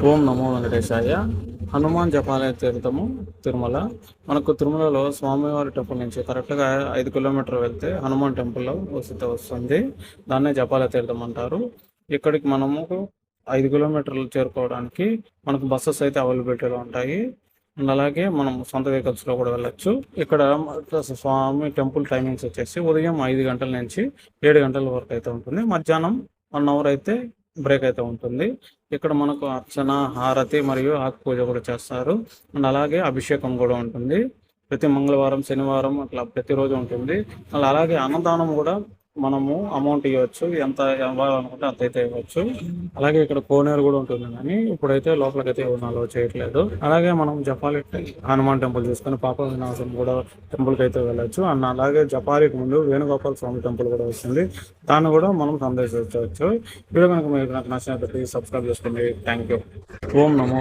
ఓం నమో వెంకటేశాయ. హనుమాన్ జపాలయ తీర్థము తిరుమల. మనకు తిరుమలలో స్వామివారి టెంపుల్ నుంచి కరెక్ట్గా ఐదు కిలోమీటర్ వెళ్తే హనుమాన్ టెంపుల్లో వసతి వస్తుంది. దాన్నే జపాలయ తీర్థం అంటారు. ఇక్కడికి మనము ఐదు కిలోమీటర్లు చేరుకోవడానికి మనకు బస్సెస్ అయితే అవైలబిలిటీలో ఉంటాయి. అలాగే మనం సొంత వెహికల్స్లో కూడా వెళ్ళొచ్చు. ఇక్కడ స్వామి టెంపుల్ టైమింగ్స్ వచ్చేసి ఉదయం ఐదు గంటల నుంచి ఏడు గంటల వరకు అయితే ఉంటుంది. మధ్యాహ్నం వన్ అవర్ అయితే బ్రేక్ అయితే ఉంటుంది. ఇక్కడ మనకు అర్చన హారతి మరియు ఆకు పూజ కూడా చేస్తారు. అండ్ అలాగే అభిషేకం కూడా ఉంటుంది. ప్రతి మంగళవారం శనివారం అట్లా ప్రతిరోజు ఉంటుంది. అలాగే అన్నదానం కూడా మనము అమౌంట్ ఇవ్వచ్చు ఎంత ఇవ్వాలనుకుంటే అంత అయితే ఇవ్వచ్చు. అలాగే ఇక్కడ కోనేరు కూడా ఉంటుంది కానీ ఇప్పుడైతే లోపలికైతే అయితే అలో చేయట్లేదు. అలాగే మనం జపాలి హనుమాన్ టెంపుల్ చూసుకొని పాప వినాశం కూడా టెంపుల్కి అయితే వెళ్ళొచ్చు. అండ్ అలాగే జపాలికి ముందు వేణుగోపాల స్వామి టెంపుల్ కూడా వస్తుంది. దాన్ని కూడా మనం సందర్శించవచ్చు. వీడియో కనుక మీకు నాకు నచ్చినట్టు సబ్స్క్రైబ్ చేసుకోండి థ్యాంక్ యూ ఓం నమో